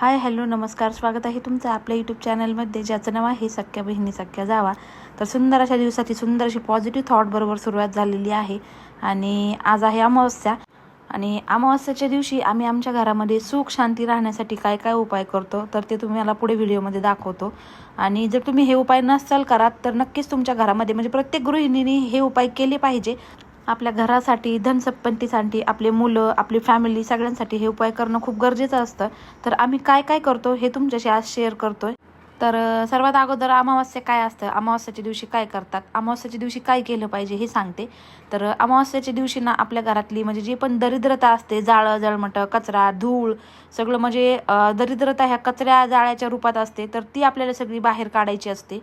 Hi hello नमस्कार. स्वागत आहे तुमचं आपल्या यूट्यूब चॅनलमध्ये ज्याचं नाव आहे सख्या बहिणी सख्या जावा. तर सुंदर अशा दिवसाची सुंदर अशी पॉझिटिव्ह थॉटबरोबर सुरुवात झालेली आहे. आणि आज आहे अमावस्या. आणि अमावस्याच्या दिवशी आम्ही आमच्या घरामध्ये सुख शांती राहण्यासाठी काय काय उपाय करतो तर ते तुम्हाला पुढे व्हिडिओमध्ये दाखवतो. आणि जर तुम्ही हे उपाय नसाल करात तर नक्कीच तुमच्या घरामध्ये म्हणजे प्रत्येक गृहिणीने हे उपाय केले पाहिजे. आपल्या घरासाठी धनसंपत्तीसाठी आपले मुलं आपली फॅमिली सगळ्यांसाठी हे उपाय करणं खूप गरजेचं असतं. तर आम्ही काय काय करतो हे तुमच्याशी आज शेअर करतोय. तर सर्वात अगोदर अमावस्या काय असतं? अमावस्याच्या दिवशी काय करतात? अमावस्याच्या दिवशी काय केलं पाहिजे हे सांगते. तर अमावास्याच्या अमावस्याच्या दिवशी ना आपल्या घरातली म्हणजे जी पण दरिद्रता असते जाळं जळमटं कचरा धूळ सगळं म्हणजे दरिद्रता ह्या कचऱ्या जाळ्याच्या रूपात असते तर ती आपल्याला सगळी बाहेर काढायची असते.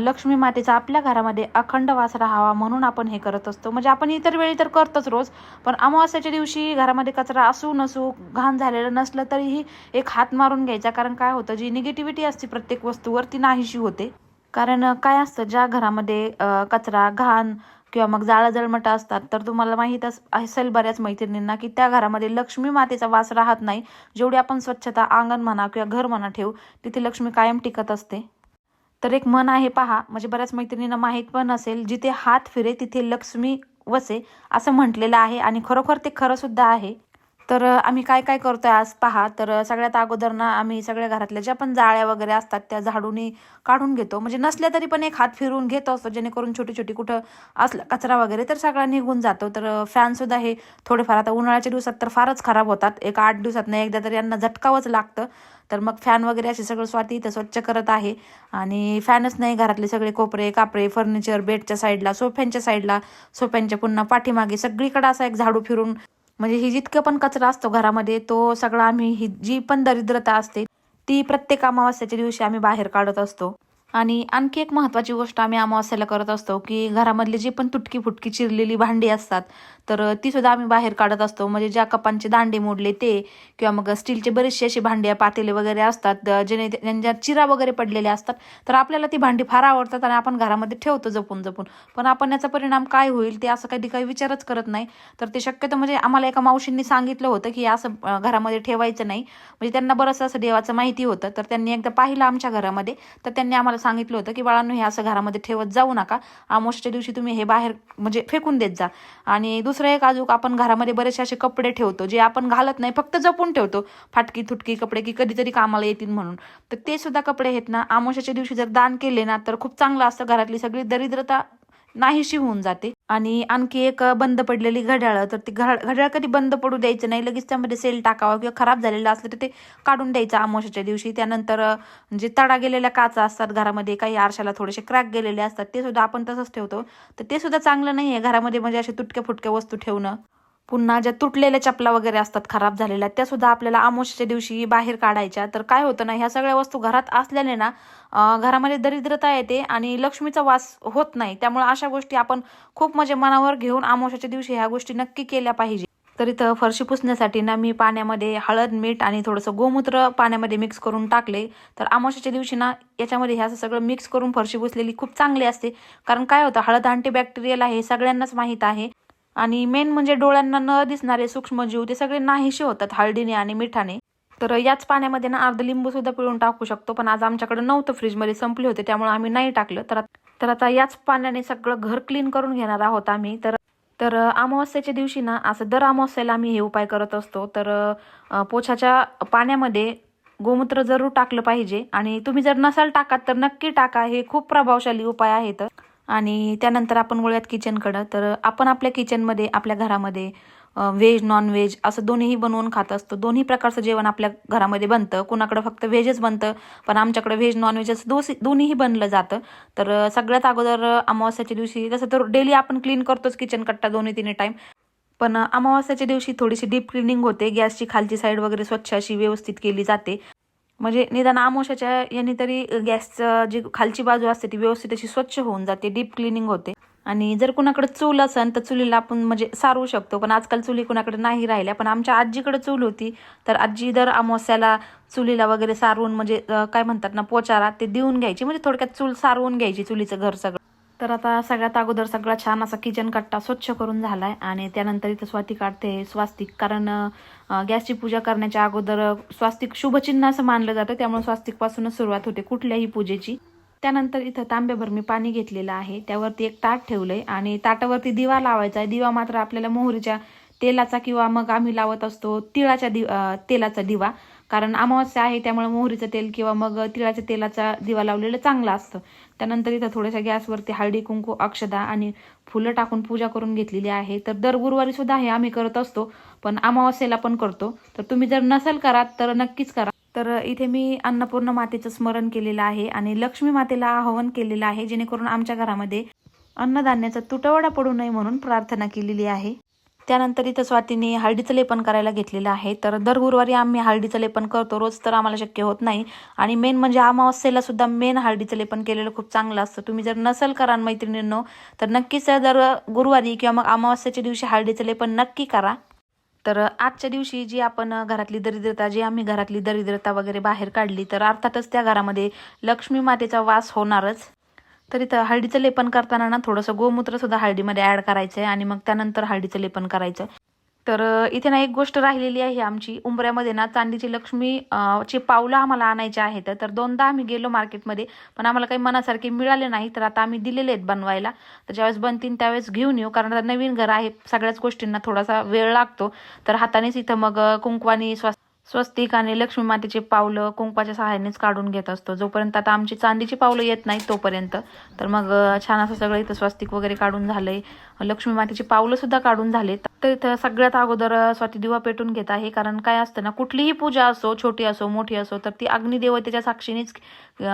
लक्ष्मी मातेचा आपल्या घरामध्ये अखंड वास राहावा म्हणून आपण हे करत असतो. म्हणजे आपण इतर वेळी तर करतोच रोज पण अमावस्याच्या दिवशी घरामध्ये कचरा असू नसू घाण झालेलं नसलं तरीही एक हात मारून घ्यायचा. कारण काय होतं? जी निगेटिव्हिटी असते प्रत्येक वस्तूवरती नाहीशी होते. कारण काय असतं ज्या घरामध्ये कचरा घाण किंवा मग जाळं जळमटं असतात तर तुम्हाला माहीत असेल बऱ्याच मैत्रिणींना की त्या घरामध्ये लक्ष्मी मातेचा वास राहत नाही. जेवढी आपण स्वच्छता अंगण म्हणा किंवा घर म्हणा ठेवू तिथे लक्ष्मी कायम टिकत असते. तर एक मन आहे पहा म्हणजे बऱ्याच मैत्रिणींना माहीत पण असेल जिथे हात फिरे तिथे लक्ष्मी वसे असं म्हटलेलं आहे आणि खरोखर ते खरंसुद्धा आहे. तर आम्ही काय काय करतोय आज पहा. तर सगळ्यात अगोदर ना आम्ही सगळ्या घरातल्या ज्या पण जाळ्या वगैरे असतात त्या झाडूनी काढून घेतो. म्हणजे नसल्या तरी पण एक हात फिरून घेतो असतो जेणेकरून छोटी छोटी कुठं असलं कचरा वगैरे तर सगळा निघून जातो. तर फॅनसुद्धा हे थोडेफार आता उन्हाळ्याच्या दिवसात तर फारच खराब होतात. एक आठ दिवसात नाही एकदा तरी यांना झटकावंच लागतं. तर मग फॅन वगैरे असे सगळं स्वाती इथं स्वच्छ करत आहे. आणि फॅनच नाही घरातले सगळे कोपरे कापरे फर्निचर बेडच्या साईडला सोफ्यांच्या साईडला सोफ्यांच्या पुन्हा पाठीमागे सगळीकडे असा एक झाडू फिरून म्हणजे ही जितकं पण कचरा असतो घरामध्ये तो सगळा आम्ही ही जी पण दरिद्रता असते ती प्रत्येक अमावस्याच्या दिवशी आम्ही बाहेर काढत असतो. आणि आणखी एक महत्त्वाची गोष्ट आम्ही अमावस्याला करत असतो की घरामधली जी पण तुटकी फुटकी चिरलेली भांडी असतात तर ती सुद्धा आम्ही बाहेर काढत असतो. म्हणजे ज्या कपांचे दांडे मोडले ते किंवा मग स्टीलचे बरेचसे असे भांडे पातेले वगैरे असतात जेणे ज्यांच्या चिरा वगैरे पडलेल्या असतात तर आपल्याला ती भांडी फार आवडतात आणि आपण घरामध्ये ठेवतो जपून जपून. पण आपण याचा परिणाम काय होईल ते असं कधी काही विचारच करत नाही. तर ते शक्यतो म्हणजे आम्हाला एका मावशींनी सांगितलं होतं की असं घरामध्ये ठेवायचं नाही. म्हणजे त्यांना बरंचसं असं देवाचं माहिती होतं. तर त्यांनी एकदा पाहिलं आमच्या घरामध्ये. तर त्यांनी आम्हाला सांगितलं होतं की बाळांनो हे असं घरामध्ये ठेवत जाऊ नका. आमोशच्या दिवशी तुम्ही हे बाहेर म्हणजे फेकून देत जा. आणि दुसरं दुसरं एक अजून आपण घरामध्ये बरेचसे असे कपडे ठेवतो जे आपण घालत नाही फक्त जपून ठेवतो. फाटकी थुटकी कपडे की कधीतरी कामाला येतील म्हणून. तर ते सुद्धा कपडे आहेत ना आमोशाच्या दिवशी जर दान केले ना तर खूप चांगलं असतं. घरातली सगळी दरिद्रता नाहीशी होऊन जाते. आणि आणखी एक बंद पडलेली घड्याळ तर ती घड घड्याळ कधी बंद पडू द्यायचं नाही. लगेच त्यामध्ये सेल टाकावा किंवा खराब झालेलं असलं तर ते काढून द्यायचं अमावश्याच्या दिवशी. त्यानंतर जे तडा गेलेल्या काचा असतात घरामध्ये काही आरशाला थोडेसे क्रॅक गेलेले असतात ते सुद्धा आपण तसंच ठेवतो. तर ते सुद्धा चांगलं नाही आहे घरामध्ये म्हणजे असे तुटक्या फुटक्या वस्तू ठेवणं. पुन्हा ज्या तुटलेल्या चपला वगैरे असतात खराब झालेल्या त्या सुद्धा आपल्याला आमोशाच्या दिवशी बाहेर काढायच्या. तर काय होतं ना ह्या सगळ्या वस्तू घरात असल्याने ना घरामध्ये दरिद्रता येते आणि लक्ष्मीचा वास होत नाही. त्यामुळे अशा गोष्टी आपण खूप म्हणजे मनावर घेऊन आमोशाच्या दिवशी ह्या गोष्टी नक्की केल्या पाहिजे. तर इथं फरशी पुसण्यासाठी ना मी पाण्यामध्ये हळद मीठ आणि थोडंसं गोमूत्र पाण्यामध्ये मिक्स करून टाकले. तर आमाशाच्या दिवशी ना याच्यामध्ये ह्या असं सगळं मिक्स करून फरशी पुसलेली खूप चांगली असते. कारण काय होतं हळद अँटीबॅक्टेरियल आहे हे सगळ्यांनाच माहीत आहे. आणि मेन म्हणजे डोळ्यांना न दिसणारे सूक्ष्मजीव ते सगळे नाहीसे होतात हळदीने आणि मिठाने. तर याच पाण्यामध्ये ना अर्ध लिंबू सुद्धा पिळून टाकू शकतो पण आज आमच्याकडे नव्हतं फ्रीजमध्ये संपले होते त्यामुळे आम्ही नाही टाकलं. तर तर आता याच पाण्याने सगळं घर क्लीन करून घेणार आहोत आम्ही. तर तर अमावस्याच्या दिवशी ना असं दर अमावस्याला आम्ही हे उपाय करत असतो. तर पोछाच्या पाण्यामध्ये गोमूत्र जरूर टाकलं पाहिजे. आणि तुम्ही जर नसाल टाकात तर नक्की टाका. हे खूप प्रभावशाली उपाय आहेत. आणि त्यानंतर आपण वळूयात किचनकडं तर आपण आपल्या किचनमध्ये आपल्या घरामध्ये व्हेज नॉन व्हेज असं दोन्हीही बनवून खात असतो. दोन्ही प्रकारचं जेवण आपल्या घरामध्ये बनतं. कुणाकडं फक्त व्हेजच बनतं पण आमच्याकडे व्हेज नॉन व्हेज असं दोस दोन्हीही बनलं जातं. तर सगळ्यात अगोदर अमावास्याच्या अमावस्याच्या दिवशी तसं तर डेली आपण क्लीन करतोच किचन कट्टा दोन्ही तिन्ही टाईम पण अमावास्याच्या अमावस्याच्या दिवशी थोडीशी डीप क्लिनिंग होते. गॅसची खालची साईड वगैरे स्वच्छ अशी व्यवस्थित केली जाते. म्हणजे निदान आमोशाच्या याने तरी गॅसचं जी खालची बाजू असते ती व्यवस्थित अशी स्वच्छ होऊन जाते डीप क्लिनिंग होते. आणि जर कुणाकडे चूल असेल तर चुलीला आपण म्हणजे सारू शकतो पण आजकाल चुली कुणाकडे नाही राहिल्या पण आमच्या आजीकडे चूल होती तर आजी दर अमावस्याला चुलीला वगैरे सारवून म्हणजे काय म्हणतात ना पोचारा ते देऊन घ्यायची म्हणजे थोडक्यात चूल सारवून घ्यायची चुलीचं घर सगळं. तर आता सगळ्यात अगोदर सगळा छान असा किचन कट्टा स्वच्छ करून झाला आहे आणि त्यानंतर इथं स्वाती काढते स्वास्तिक कारण गॅसची पूजा करण्याच्या अगोदर स्वास्तिक शुभचिन्ह असं मानलं जातं. त्यामुळे स्वास्तिकपासूनच सुरुवात होते कुठल्याही पूजेची. त्यानंतर इथं तांब्याभर मी पाणी घेतलेलं आहे. त्यावरती एक ताट ठेवलंय आणि ताटावरती दिवा लावायचा आहे. दिवा मात्र आपल्याला मोहरीच्या तेलाचा किंवा मग आम्ही लावत असतो तिळाच्या दि तेलाचा दिवा. कारण अमावस्या आहे त्यामुळे मोहरीचं तेल किंवा मग तिळाच्या तेलाचा दिवा लावलेलं चांगलं असतं. त्यानंतर इथं थोड्याशा गॅसवरती हळदी कुंकू अक्षदा आणि फुलं टाकून पूजा करून घेतलेली आहे. तर दर गुरुवारी सुद्धा हे आम्ही करत असतो पण अमावस्येला पण करतो. तर तुम्ही जर नसेल करात तर नक्कीच करा. तर इथे मी अन्नपूर्ण मातेचं स्मरण केलेलं आहे आणि लक्ष्मी मातेला आवाहन केलेलं आहे जेणेकरून आमच्या घरामध्ये अन्नधान्याचा तुटवडा पडू नये म्हणून प्रार्थना केलेली आहे. त्यानंतर इथं स्वातीने हळदीचं लेपन करायला घेतलेलं आहे. तर दर गुरुवारी आम्ही हळदीचं लेपन करतो. रोज तर आम्हाला शक्य होत नाही. आणि मेन म्हणजे अमावस्येला सुद्धा मेन हळदीचं लेपन केलेलं खूप चांगलं असतं. तुम्ही जर नसेल करा मैत्रिणींनो तर नक्कीच दर गुरुवारी किंवा मग अमावस्येच्या दिवशी हळदीचं लेपन नक्की करा. तर आजच्या दिवशी जी आपण घरातली दरिद्रता जी आम्ही घरातली दरिद्रता वगैरे बाहेर काढली तर अर्थातच त्या घरामध्ये लक्ष्मी मातेचा वास होणारच. तर इथं हळदीचं लेपन करताना ना थोडंसं गोमूत्र सुद्धा हळदीमध्ये ॲड करायचं आहे आणि मग त्यानंतर हळदीचं लेपन करायचं. तर इथे ना एक गोष्ट राहिलेली आहे आमची. उंबऱ्यामध्ये ना चांदीची लक्ष्मी ची पावलं आम्हाला आणायची आहेत. तर दोनदा आम्ही गेलो मार्केटमध्ये पण आम्हाला काही मनासारखे मिळाले नाही. तर आता आम्ही दिलेले आहेत बनवायला. तर ज्यावेळेस बनतील त्यावेळेस घेऊन येऊ कारण आता नवीन घर आहे. सगळ्याच गोष्टींना थोडासा वेळ लागतो. तर हातानेच इथं मग कुंकवानी स्वा स्वस्तिक आणि लक्ष्मी मातेचे पावलं कुंकवाच्या सहाय्यानेच काढून घेत असतो. जोपर्यंत आता आमची चांदीची पावलं येत नाही तोपर्यंत. तर मग छान असं सगळं इथं स्वस्तिक वगैरे काढून झालंय. लक्ष्मी मातेची पावलं सुद्धा काढून झाले तर इथं सगळ्यात अगोदर स्वाती दिवा पेटून घेत आहे. कारण काय असतं ना कुठलीही पूजा असो छोटी असो मोठी असो तर ती अग्निदेवतेच्या साक्षीनेच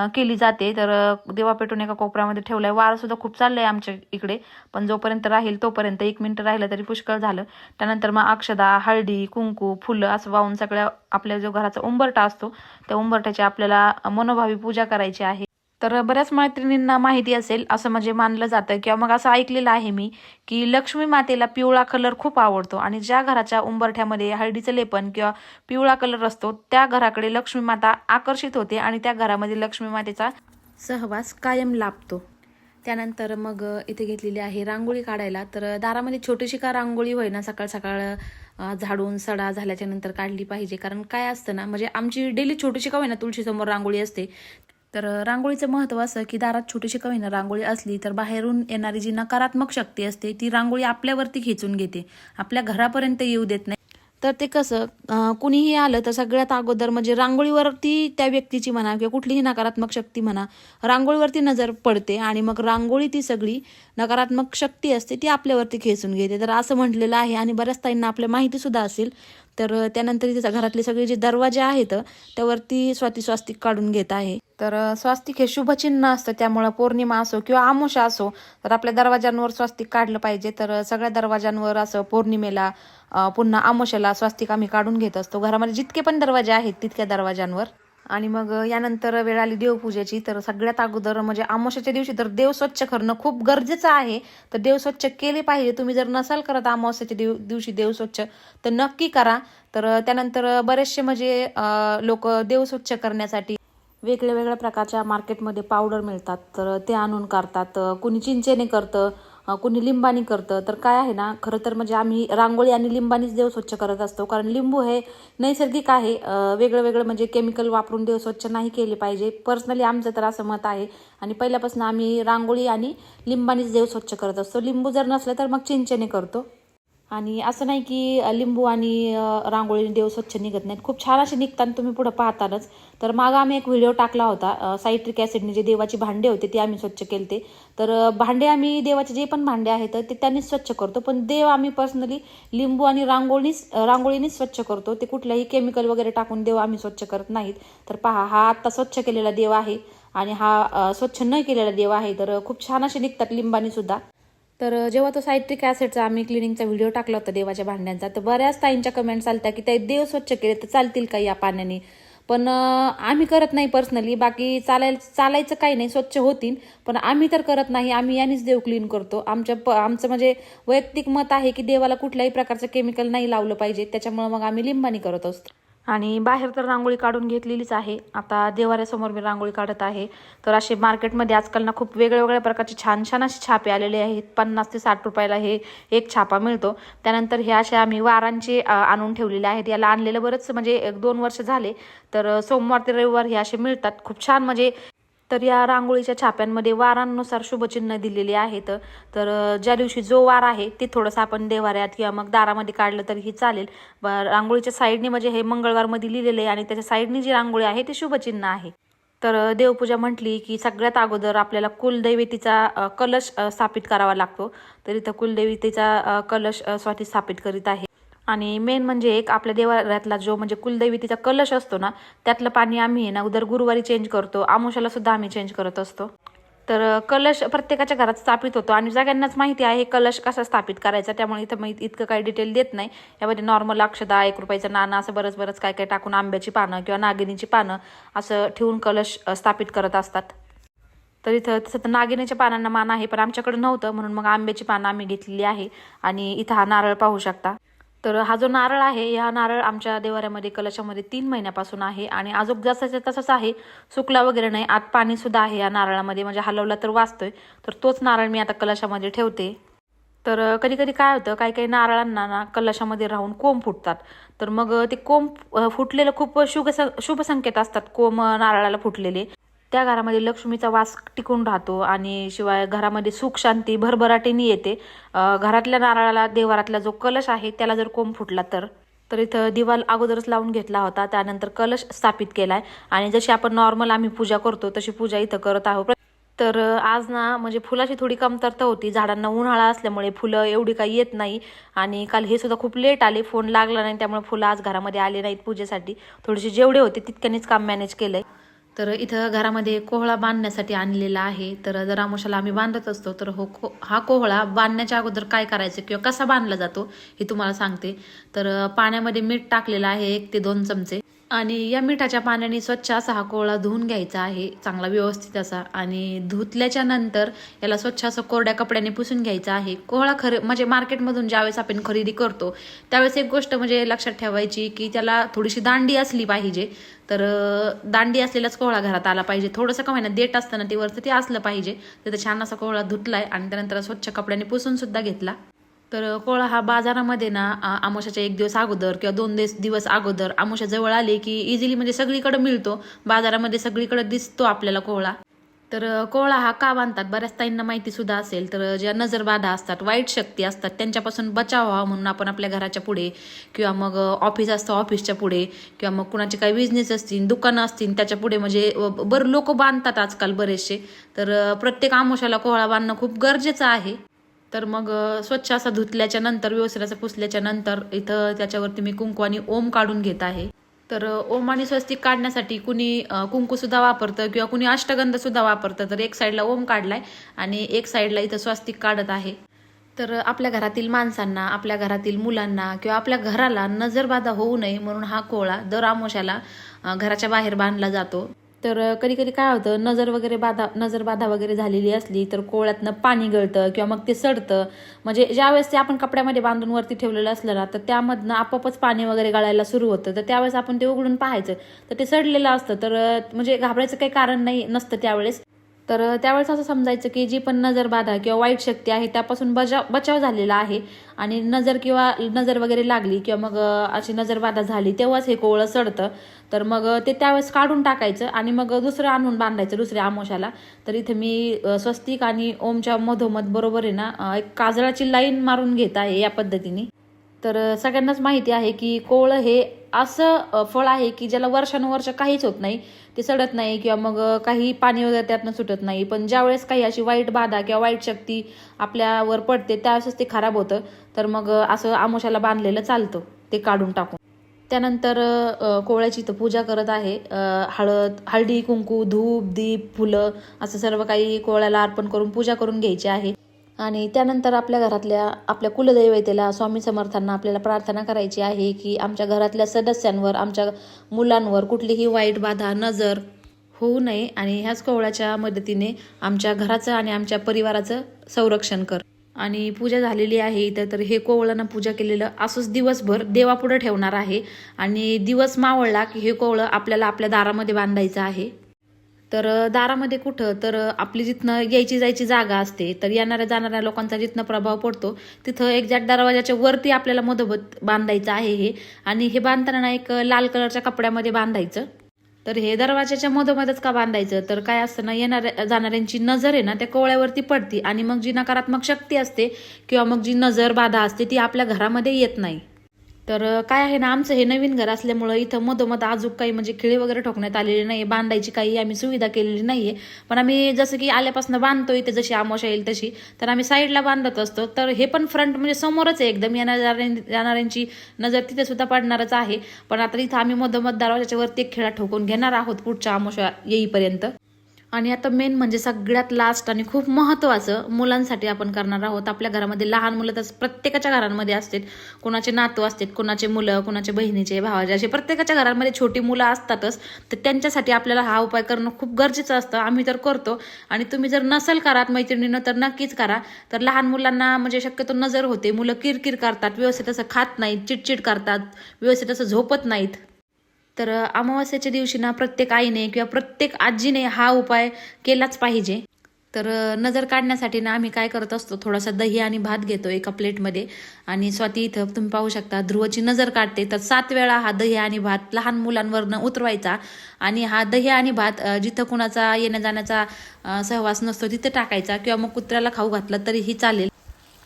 केली जाते. तर अं, दिवा पेटून एका कोपऱ्यामध्ये ठेवलाय. आहे सुद्धा खूप चाललंय आमच्या इकडे. पण जोपर्यंत राहील तोपर्यंत एक मिनटं राहिलं तरी पुष्कळ झालं. त्यानंतर मग अक्षदा हळदी कुंकू फुलं असं वाहून सगळ्या आपल्या जो घराचा उंबरटा असतो त्या उंबरट्याची आपल्याला मनोभावी पूजा करायची आहे. तर बऱ्याच मैत्रिणींना माहिती असेल असं म्हणजे मानलं जातं. किंवा मग असं ऐकलेलं आहे मी की लक्ष्मी मातेला पिवळा कलर खूप आवडतो आणि ज्या घराच्या उंबरठ्यामध्ये हळदीचं लेपन किंवा पिवळा कलर असतो त्या घराकडे लक्ष्मी माता आकर्षित होते आणि त्या घरामध्ये लक्ष्मी मातेचा सहवास कायम लाभतो. त्यानंतर मग इथे घेतलेली आहे रांगोळी काढायला. तर दारामध्ये छोटीशी का रांगोळी होय ना सकाळ सकाळ झाडून सडा झाल्याच्यानंतर काढली पाहिजे. कारण काय असतं ना म्हणजे आमची डेली छोटीशी का होईना तुळशीसमोर रांगोळी असते. तर रांगोळीचं महत्त्व असं की दारात छोटीशी का होईना रांगोळी असली तर बाहेरून येणारी जी नकारात्मक शक्ती असते ती रांगोळी आपल्यावरती खेचून घेते. आपल्या घरापर्यंत येऊ देत नाही. तर ते कसं कुणीही आलं तर सगळ्यात अगोदर म्हणजे रांगोळीवरती त्या व्यक्तीची म्हणा किंवा कुठलीही नकारात्मक शक्ती म्हणा रांगोळीवरती नजर पडते आणि मग रांगोळी ती सगळी नकारात्मक शक्ती असते ती आपल्यावरती खेचून घेते. तर असं म्हटलेलं आहे आणि बऱ्याच ताईंना आपल्या माहिती सुद्धा असेल. तर त्यानंतर इथे घरातले सगळे जे दरवाजे आहेत त्यावरती स्वाती स्वास्तिक काढून घेत आहे. तर स्वास्तिक हे शुभचिन्ह असतं. त्यामुळं पौर्णिमा असो किंवा आमोशा असो तर आपल्या दरवाजांवर स्वास्तिक काढलं पाहिजे. तर सगळ्या दरवाजांवर असं पौर्णिमेला पुन्हा आमोशाला स्वास्तिक आम्ही काढून घेत असतो. घरामध्ये जितके पण दरवाजे आहेत तितक्या दरवाजांवर आणि मग यानंतर वेळ आली देवपूजेची तर सगळ्यात अगोदर म्हणजे अमावस्याच्या दिवशी तर देव स्वच्छ करणं खूप गरजेचं आहे. तर देव स्वच्छ केले पाहिजे. तुम्ही जर नसाल करत अमावस्याच्या दिव दिवशी देव स्वच्छ तर नक्की करा. तर त्यानंतर बरेचसे म्हणजे लोक देव स्वच्छ करण्यासाठी वेगळ्या वेगळ्या प्रकारच्या मार्केटमध्ये पावडर मिळतात. तर ते आणून करतात. कुणी चिंचेने करतं कुणी लिंबानी करतं. तर काय आहे ना खरं तर म्हणजे आम्ही रांगोळी आणि लिंबानीच देव स्वच्छ करत असतो. कारण लिंबू हे नैसर्गिक आहे. वेगळं वेगळं म्हणजे केमिकल वापरून देव स्वच्छ नाही केले पाहिजे. पर्सनली आमचं तर असं मत आहे. आणि पहिल्यापासून आम्ही रांगोळी आणि लिंबानीच देव स्वच्छ करत असतो. लिंबू जर नसलं तर मग चिंचेने करतो. आणि असं नाही की लिंबू आणि रांगोळीने देव स्वच्छ निघत नाहीत. खूप छान असे निघतात तुम्ही पुढं पाहतानच. तर मागं आम्ही एक व्हिडिओ टाकला होता सायट्रिक ॲसिडने जे देवाची भांडे होते ते आम्ही स्वच्छ केलते. तर भांडे आम्ही देवाचे जे पण भांडे आहेत ते त्यांनीच स्वच्छ करतो. पण देव आम्ही पर्सनली लिंबू आणि रांगोळीच रांगोळीने रांगोळीनेच स्वच्छ करतो. ते कुठल्याही केमिकल वगैरे टाकून देव आम्ही स्वच्छ करत नाहीत. तर पहा हा आत्ता स्वच्छ केलेला देव आहे आणि हा स्वच्छ न केलेला देव आहे. तर खूप छान असे निघतात लिंबानी सुद्धा तर जेव्हा तो सायट्रिक ॲसिडचा आम्ही क्लिनिंगचा व्हिडिओ टाकला होता देवाच्या भांड्यांचा तर बऱ्याच ताईंच्या कमेंट्स आल्या की ते देव स्वच्छ केले तर चालतील का या पाण्याने? पण आम्ही करत नाही पर्सनली बाकी चालायला चालायचं काही नाही स्वच्छ होतील. पण आम्ही तर करत नाही आम्ही यानेच देव क्लीन करतो. आमच्या प आमचं म्हणजे वैयक्तिक मत आहे की देवाला कुठल्याही प्रकारचं केमिकल नाही लावलं पाहिजे त्याच्यामुळे मग आम्ही लिंबानी करत असतो. आणि बाहेर तर रांगोळी काढून घेतलेलीच आहे. आता देवाऱ्यासमोर मी रांगोळी काढत आहे. तर असे मार्केटमध्ये आजकाल ना खूप वेगळ्या वेगळ्या प्रकारचे छान छान असे छापे आलेले आहेत. पन्नास ते साठ रुपयाला हे एक छापा मिळतो. त्यानंतर हे असे आम्ही वारांचे आणून ठेवलेले आहेत. याला आणलेलं बरंच म्हणजे एक दोन वर्ष झाले. तर सोमवार ते रविवार हे असे मिळतात. खूप छान म्हणजे तर या रांगोळीच्या छाप्यांमध्ये वारांनुसार शुभचिन्ह दिलेली आहेत. तर ज्या दिवशी जो वार आहे ते थोडंसं आपण देवाऱ्यात किंवा मग दारामध्ये काढलं तरीही चालेल. रांगोळीच्या साईडने म्हणजे हे मंगळवारमध्ये लिहिलेलं आहे आणि त्याच्या साईडने जी रांगोळी आहे ते शुभचिन्ह आहे. तर देवपूजा म्हटली की सगळ्यात अगोदर आपल्याला कुलदैवतीचा कलश स्थापित करावा लागतो. तर इथं कुलदैवतीचा कलश स्वाती स्थापित करीत आहे. आणि मेन म्हणजे एक आपल्या देवाऱ्यातला जो म्हणजे कुलदैवतीचा कलश असतो ना त्यातलं पाणी आम्ही आहे ना उदर गुरुवारी चेंज करतो आमुषाला सुद्धा आम्ही चेंज करत असतो. तर कलश प्रत्येकाच्या घरात स्थापित होतो आणि सगळ्यांनाच माहिती आहे कलश कसा स्थापित करायचा त्यामुळे इथं मी इतकं काही डिटेल देत नाही. यामध्ये नॉर्मल अक्षदा एक रुपयाचं नाणं असं बरंच बरंच काय काय टाकून आंब्याची पानं किंवा नागिनीची पानं असं ठेवून कलश स्थापित करत असतात. तर इथं तसं तर नागिनीच्या पानांना मान आहे पण आमच्याकडे नव्हतं म्हणून मग आंब्याची पानं आम्ही घेतलेली आहे. आणि इथं हा नारळ पाहू शकता. तर हा जो नारळ आहे हा नारळ आमच्या देवाऱ्यामध्ये कलशामध्ये तीन महिन्यापासून आहे आणि अजून जसाच्या तसाच आहे. सुकला वगैरे नाही आत पाणीसुद्धा आहे या नारळामध्ये. म्हणजे हलवला तर वाचतोय तर तोच नारळ मी आता कलशामध्ये ठेवते. तर कधी कधी काय होतं काही काही नारळांना ना कलशामध्ये राहून कोंब फुटतात. तर मग ते कोंब फुटलेलं खूप शुभ शुभ संकेत असतात कोंब नारळाला फुटलेले. त्या घरामध्ये लक्ष्मीचा वास टिकून राहतो आणि शिवाय घरामध्ये सुख शांती भरभराटीने येते. घरातल्या नारळाला देवारातला जो कलश आहे त्याला जर कोंब फुटला तर? तर इथं दिवाल अगोदरच लावून घेतला होता त्यानंतर कलश स्थापित केलाय. आणि जशी आपण नॉर्मल आम्ही पूजा करतो तशी पूजा इथं करत आहोत. तर आज ना म्हणजे फुलाची थोडी कमतरता होती. झाडांना उन्हाळा असल्यामुळे फुलं एवढी काही येत नाही. आणि काल हे सुद्धा खूप लेट आले. फोन लागला नाही त्यामुळे फुलं आज घरामध्ये आले नाहीत पूजेसाठी. थोडेसे जेवढे होते तितक्यानेच काम मॅनेज केलंय. तर इथं घरामध्ये कोहळा बांधण्यासाठी आणलेला आहे. तर जर आमुषाला आम्ही बांधत असतो तर हो को हा कोहळा बांधण्याच्या अगोदर काय करायचं किंवा कसा बांधला जातो हे तुम्हाला सांगते. तर पाण्यामध्ये मीठ टाकलेलं आहे एक ते दोन चमचे. आणि या मिठाच्या पाण्याने स्वच्छ असा हा कोहळा धुवून घ्यायचा आहे. चांगला व्यवस्थित असा. आणि धुतल्याच्या नंतर याला स्वच्छ असं कोरड्या कपड्याने पुसून घ्यायचा आहे. कोहळा खरे म्हणजे मार्केटमधून ज्यावेळेस आपण खरेदी करतो त्यावेळेस एक गोष्ट म्हणजे लक्षात ठेवायची की त्याला थोडीशी दांडी असली पाहिजे. तर दांडी असलेलाच कोहळा घरात आला पाहिजे. थोडंसं का महिना देट असताना ते वरचं ते असलं पाहिजे. तर छान असा कोहळा धुतलाय आणि त्यानंतर स्वच्छ कपड्याने पुसून सुद्धा घेतला. तर कोळा हा बाजारामध्ये ना आमोशाच्या एक दिवस अगोदर किंवा दोन दिवस दिवस अगोदर आमोशा जवळ आले की इझिली म्हणजे सगळीकडे मिळतो. बाजारामध्ये सगळीकडे दिसतो आपल्याला कोहळा तर कोहळा हा का बांधतात? बऱ्याच ताईंना माहिती सुद्धा असेल. तर ज्या नजरबाधा असतात वाईट शक्ती असतात त्यांच्यापासून बचाव व्हावा म्हणून आपण आपल्या घराच्या पुढे किंवा मग ऑफिस असतं ऑफिसच्या पुढे किंवा मग कुणाचे काही बिझनेस असतील दुकानं असतील त्याच्या पुढे म्हणजे बरं लोक बांधतात आजकाल बरेचसे. तर प्रत्येक आमोशाला कोहळा बांधणं खूप गरजेचं आहे. तर मग स्वच्छ असा धुतल्याच्या नंतर व्यवस्थित असं पुसल्याच्या नंतर इथं त्याच्यावरती मी कुंकू आणि ओम काढून घेत आहे. तर ओम आणि स्वस्तिक काढण्यासाठी कुणी कुंकूसुद्धा कुंकू सुद्धा वापरतं किंवा कुणी अष्टगंध सुद्धा वापरतं तर एक साईडला ओम काढलाय आणि एक साईडला इथं स्वस्तिक काढत आहे. तर आपल्या घरातील माणसांना आपल्या घरातील मुलांना किंवा आपल्या घराला नजरबाधा होऊ नये म्हणून हा कोळा दर आमोशाला घराच्या बाहेर बांधला जातो. तर कधी कधी काय होतं नजर वगैरे बाधा नजर बाधा वगैरे झालेली असली तर कोळ्यातनं पाणी गळतं किंवा मग ते सडतं. म्हणजे ज्यावेळेस ते आपण कपड्यामध्ये बांधून वरती ठेवलेलं असलं ना तर त्यामधनं आपोआपच पाणी वगैरे गळायला सुरू होतं. तर त्यावेळेस आपण ते उघडून पाहायचं. तर ते सडलेलं असतं. तर म्हणजे घाबरायचं काही कारण नाही नसतं त्यावेळेस. तर त्यावेळेस असं समजायचं की जी पण नजर बाधा किंवा वाईट शक्ती आहे त्यापासून बचाव बचाव झालेला आहे. आणि नजर किंवा नजर वगैरे लागली किंवा मग अशी नजर बाधा झाली तेव्हाच हे कोवळं सडतं. तर मग ते त्यावेळेस काढून टाकायचं आणि मग दुसरं आणून बांधायचं दुसऱ्या आमोशाला. तर इथे मी स्वस्तिक आणि ओमच्या मधोमध बरोबर आहे ना एक काजळाची लाईन मारून घेत आहे या पद्धतीने. तर सगळ्यांनाच माहिती आहे की कोवळं हे असं फळ आहे की ज्याला वर्षानुवर्ष काहीच होत नाही ते सडत नाही किंवा मग काही पाणी वगैरे त्यातनं सुटत नाही. पण ज्यावेळेस काही अशी वाईट बाधा किंवा वाईट शक्ती आपल्यावर पडते त्यावेळेस ते खराब होतं. तर मग असं आमोशाला बांधलेलं चालतं ते काढून टाकून. त्यानंतर कोवळ्याची तर पूजा करत आहे. हळद हळदी कुंकू धूप दीप फुलं असं सर्व काही कोवळ्याला अर्पण करून पूजा करून घ्यायची आहे. आणि त्यानंतर आपल्या घरातल्या आपल्या कुलदैवतेला स्वामी समर्थांना आपल्याला प्रार्थना करायची आहे की आमच्या घरातल्या सदस्यांवर आमच्या मुलांवर कुठलीही वाईट बाधा नजर होऊ नये आणि ह्याच कोवळ्याच्या मदतीने आमच्या घराचं आणि आमच्या परिवाराचं संरक्षण कर. आणि पूजा झालेली आहे इथं तर हे कोवळानं पूजा केलेलं असंच दिवसभर देवापुढं ठेवणार आहे. आणि दिवस मावळला की हे कोवळं आपल्याला आपल्या दारामध्ये बांधायचं आहे. तर दारामध्ये कुठं? तर आपली जिथनं यायची जायची जागा असते तर येणाऱ्या जाणाऱ्या लोकांचा जिथनं प्रभाव पडतो तिथं एक्झॅक्ट दरवाजाच्या वरती आपल्याला मधोमध बांधायचं आहे हे. आणि हे बांधताना एक लाल कलरच्या कपड्यामध्ये बांधायचं. तर हे दरवाजाच्या मधोमधच का बांधायचं? तर काय असतं ना येणाऱ्या जाणाऱ्यांची नजर आहे ना त्या कोवळ्यावरती पडती आणि मग जी नकारात्मक शक्ती असते किंवा मग जी नजर बाधा असते ती आपल्या घरामध्ये येत नाही. तर काय आहे ना आमचं हे नवीन घर असल्यामुळं इथं मधोमध अजून काही म्हणजे खिळे वगैरे ठोकण्यात आलेले नाही बांधायची काही आम्ही सुविधा केलेली नाहीये. पण आम्ही जसं की आल्यापासून बांधतो इथे जशी आमोशा येईल तशी तर आम्ही साईडला बांधत असतो. तर हे पण फ्रंट म्हणजे समोरच आहे एकदम. येणाऱ्या जाणाऱ्यांची नजर तिथे सुद्धा पडणारच आहे. पण आता इथं आम्ही मधोमध दरवाजाच्या वरती एक खिळा ठोकून घेणार आहोत पुढच्या आमोशा येईपर्यंत. आणि आता मेन म्हणजे सगळ्यात लास्ट आणि खूप महत्त्वाचं मुलांसाठी आपण करणार आहोत. आपल्या घरामध्ये लहान मुलं तर प्रत्येकाच्या घरांमध्ये असतात. कोणाचे नातू असतात कोणाचे मुलं कोणाचे बहिणीचे भावाचे असे प्रत्येकाच्या घरांमध्ये छोटी मुलं असतातच. तर त्यांच्यासाठी आपल्याला हा उपाय करणं खूप गरजेचं असतं. आम्ही तर करतो. आणि तुम्ही जर नसेल करात मैत्रिणीनं तर नक्कीच करा. तर लहान मुलांना म्हणजे शक्यतो नजर होते. मुलं किरकिर करतात व्यवस्थित असं खात नाहीत चिडचिड करतात व्यवस्थित असं झोपत नाहीत. तर अमावस्याच्या दिवशी ना प्रत्येक आईने किंवा प्रत्येक आजीने हा उपाय केलाच पाहिजे. तर नजर काढण्यासाठी ना आम्ही काय करत असतो थोडासा दही आणि भात घेतो एका प्लेटमध्ये. आणि स्वाती इथं तुम्ही पाहू शकता ध्रुवची नजर काढते. तर सात वेळा हा दही आणि भात लहान मुलांवरनं उतरवायचा. आणि हा दही आणि भात जिथं कुणाचा येण्या जाण्याचा सहवास नसतो तिथं टाकायचा किंवा मग कुत्र्याला खाऊ घातलं तरीही चालेल.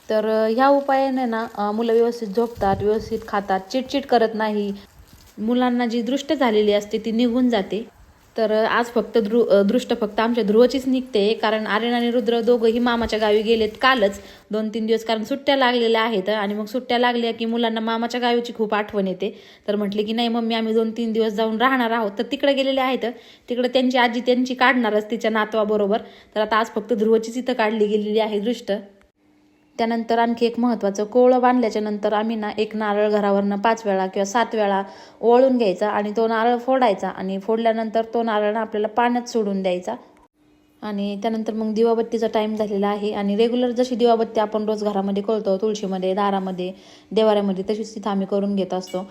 तर ह्या उपायाने ना मुलं व्यवस्थित झोपतात व्यवस्थित खातात चिडचिड करत नाही. मुलांना जी दृष्ट झालेली असते ती निघून जाते. तर आज फक्त दृ दृष्ट फक्त आमच्या ध्रुवचीच निघते. कारण आर्यन आणि रुद्र दोघंही मामाच्या गावी गेलेत कालच. दोन तीन दिवस कारण सुट्ट्या लागलेल्या आहेत आणि मग सुट्ट्या लागल्या की मुलांना मामाच्या गावीची खूप आठवण येते. तर म्हटले की नाही मम्मी आम्ही दोन तीन दिवस जाऊन राहणार आहोत. तर तिकडे गेलेले आहेत. तिकडे त्यांची आजी त्यांची काढणारच तिच्या नातवाबरोबर. तर आता आज फक्त ध्रुवचीच इथं काढली गेलेली आहे दृष्ट. त्यानंतर आणखी एक महत्त्वाचं कोवळं बांधल्याच्या नंतर आम्ही ना एक नारळ घरावरनं पाच वेळा किंवा सात वेळा ओळून घ्यायचा आणि तो नारळ फोडायचा आणि फोडल्यानंतर तो नारळ आपल्याला पाण्यात सोडून द्यायचा. आणि त्यानंतर मग दिवाबत्तीचा टाईम झालेला आहे आणि रेग्युलर जशी दिवाबत्ती आपण रोज घरामध्ये करतो तुळशीमध्ये दारामध्ये देवाऱ्यामध्ये तशीच तिथं आम्ही करून घेत असतो.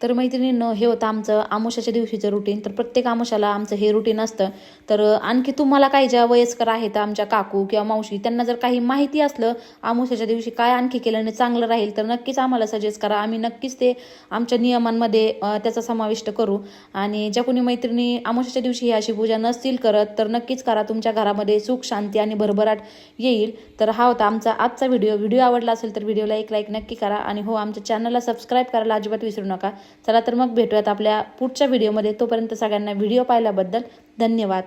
तर मैत्रिणींनो हे होतं आमचं आमोशाच्या दिवशीचं रुटीन तर प्रत्येक आमोशाला आमचं हे रुटीन असतं. तर आणखी तुम्हाला काही ज्या वयस्कर आहेत आमच्या काकू किंवा मावशी त्यांना जर काही माहिती असलं आमोशाच्या दिवशी काय आणखी केल्याने चांगलं राहील तर नक्कीच आम्हाला सजेस्ट करा. आम्ही नक्कीच ते आमच्या नियमांमध्ये त्याचा समाविष्ट करू. आणि ज्या कोणी मैत्रिणी आमोशाच्या दिवशी ही अशी पूजा नसतील करत तर नक्कीच करा. तुमच्या घरामध्ये सुख शांती आणि भरभराट येईल. तर हा होता आमचा आजचा व्हिडिओ व्हिडिओ आवडला असेल तर व्हिडिओला एक लाईक नक्की करा. आणि हो आमच्या चॅनलला सबस्क्राईब करायला अजिबात विसरू नका. चला तर मग भेटूयात आपल्या पुढच्या व्हिडिओमध्ये तोपर्यंत सगळ्यांना व्हिडिओ पाहिल्याबद्दल धन्यवाद.